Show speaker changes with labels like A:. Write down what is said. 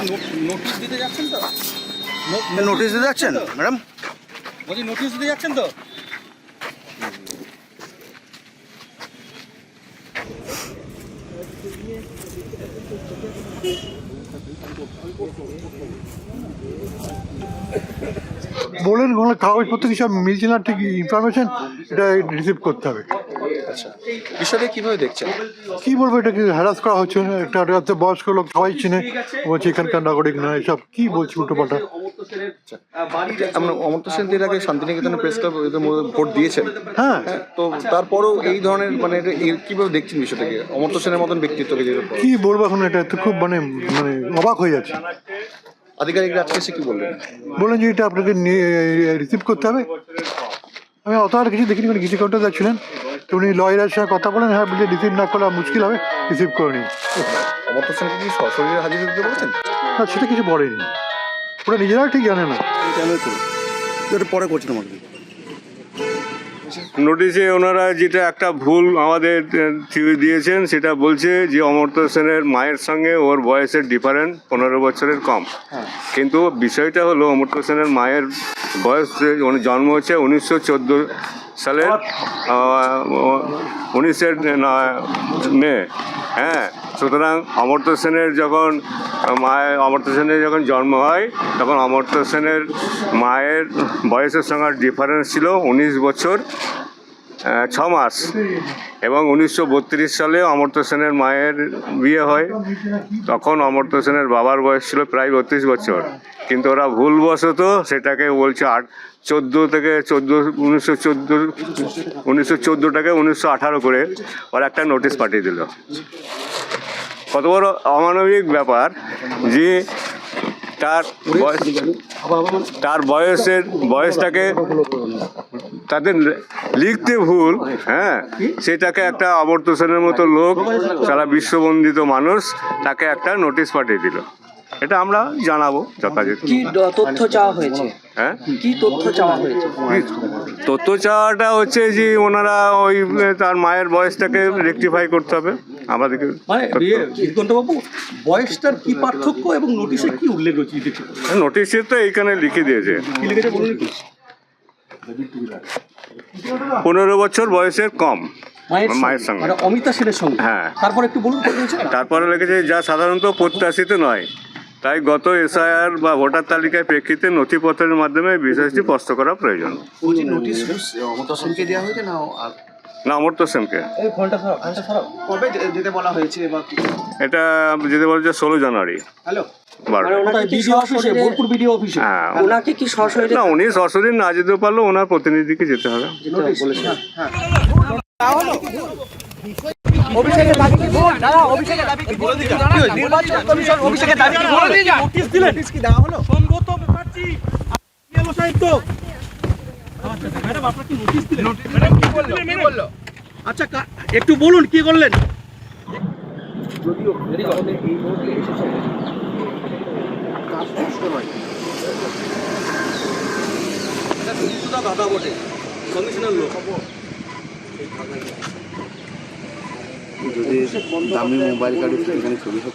A: Notice দিতে যাচ্ছেন তো?
B: নোটিশ দিতে যাচ্ছেন ম্যাডাম
A: বলছি নোটিশ দিতে যাচ্ছেন তো?
C: বলেন কোনো কাগজপত্র কি সব মিলছে না? ঠিক ইনফরমেশন এটা রিসিভ করতে হবে।
B: আচ্ছা বিষয়টা কীভাবে দেখছেন?
C: কি বলব এটাকে হ্যারাস করা হচ্ছে? না একটা একটা বয়স্ক লোক সবাই চিনে। বলছে এখানকার নাগরিক না এসব কি বলছি উল্টো পাল্টা
B: আমরা অমর্ত্য সেন এর আগে শান্তিনিকেতনে প্রেস ক্লাব এদের মধ্যে ভোট দিয়েছেন।
C: হ্যাঁ।
B: হ্যাঁ, তো তারপরেও এই ধরনের মানে কীভাবে দেখছেন বিষয়টাকে? অমর্ত্য সেনের মতন ব্যক্তিত্বকে
C: কি বলব এখন এটা? তো খুব মানে মানে অবাক হয়ে যাচ্ছে।
B: আধিকারিকরা আজকে এসে কি বললেন?
C: বললেন যে এটা আপনাকে রিসিভ করতে হবে। আমি অত আর কিছু দেখিনি মানে কিছু কাউন্টার যাচ্ছিলেন তো উনি লয়ারের সঙ্গে কথা বলেন হ্যাঁ বলছে রিসিভ না করলে মুশকিল হবে রিসিভ করে নিন
B: অমর্ত্য সেন কি সশরীরে হাজির হতে বলেছেন?
C: না সেটা কিছু বলেনি। ওরা নিজেরাও ঠিক জানে না।
B: পরে করছি আমাকে
D: নোটিশে ওনারা যেটা একটা ভুল আমাদের দিয়েছেন সেটা বলছে যে অমর্ত্য সেনের মায়ের সঙ্গে ওর বয়সের ডিফারেন্ট পনেরো বছরের কম। কিন্তু বিষয়টা হলো অমর্ত্য সেনের মায়ের বয়স জন্ম হচ্ছে উনিশশো চোদ্দ সালের উনিশের মে। হ্যাঁ। সুতরাং অমর্ত্য সেনের যখন মায়ের, অমর্ত্য সেনের যখন জন্ম হয়, তখন অমর্ত্য সেনের মায়ের বয়সের সঙ্গে ডিফারেন্স ছিল উনিশ বছর ছ মাস। এবং উনিশশো বত্রিশ সালে অমর্ত্য সেনের মায়ের বিয়ে হয়। তখন অমর্ত্য সেনের বাবার বয়স ছিল প্রায় বত্রিশ বছর। কিন্তু ওরা ভুলবশত সেটাকে বলছে আট, চোদ্দ থেকে চোদ্দ, উনিশশো চোদ্দ, উনিশশো চোদ্দোটাকে উনিশশো আঠারো করে ওরা একটা নোটিশ পাঠিয়ে দিল। কত বড় অমানবিক ব্যাপার যে তার বয়স তার বয়সের বয়সটাকে তাদের লিখতে ভুল হ্যাঁ? সেটাকে একটা আবর্ত সেনের মতো লোক সারা বিশ্ববন্দিত মানুষ তাকে একটা নোটিশ পাঠিয়ে দিল। এটা আমরা জানাব যথাযথ।
E: কি তথ্য চাওয়া হয়েছে?
D: হ্যাঁ?
E: কি তথ্য চাওয়া হয়েছে?
D: তথ্য চাওয়াটা হচ্ছে যে ওনারা ওই তার মায়ের বয়সটাকে রেকটিফাই করতে হবে। আমাদেরকে
A: মানে বাবু বয়সটার কি পার্থক্য এবং নোটিশে কি উল্লেখ রয়েছে
D: নোটিশে তো এইখানে লিখে দিয়েছে।
A: লিখেছে বলুন কি
D: পনেরো বছর বয়সের কম
A: মায়ের
D: মায়ের
A: সঙ্গে। মানে অমিতা সেনের সঙ্গে।
D: হ্যাঁ।
A: তারপর একটু বলুন
D: তারপরে লিখেছে যা সাধারণত প্রত্যাশিত নয় তাই গত এসআইআর বা ভোটার তালিকায় প্রেক্ষিতে নথিপত্রের মাধ্যমে বিষয়টি স্পষ্ট করা প্রয়োজন।
B: নোটিশ অমর্ত্য সেনকে দেওয়া হয়েছে না আর
D: না
A: সরাও ফোনটা সরাও।
B: কবে যেতে বলা হয়েছে বা
D: এটা যেতে বলছে ষোলো জানুয়ারি।
B: হ্যালো?
E: মানে
D: হ্যাঁ।
E: কি
D: উনি সশরীর না যেতে পারলেও ওনার প্রতিনিধিকে যেতে হবে।
A: নির্বাচন কমিশন অভিষেকের দাবি কি? বলে দিয়ে নোটিশ দিলেন নোটিশ কি? দেওয়া হলো সঙ্গত ব্যাপারটি। সাহিত্য। আচ্ছা একটু বলুন কি করলেন? দাদা বটে কমিশনার লোক
F: যদি দামি মোবাইল কার্ড এখানে ছবি সব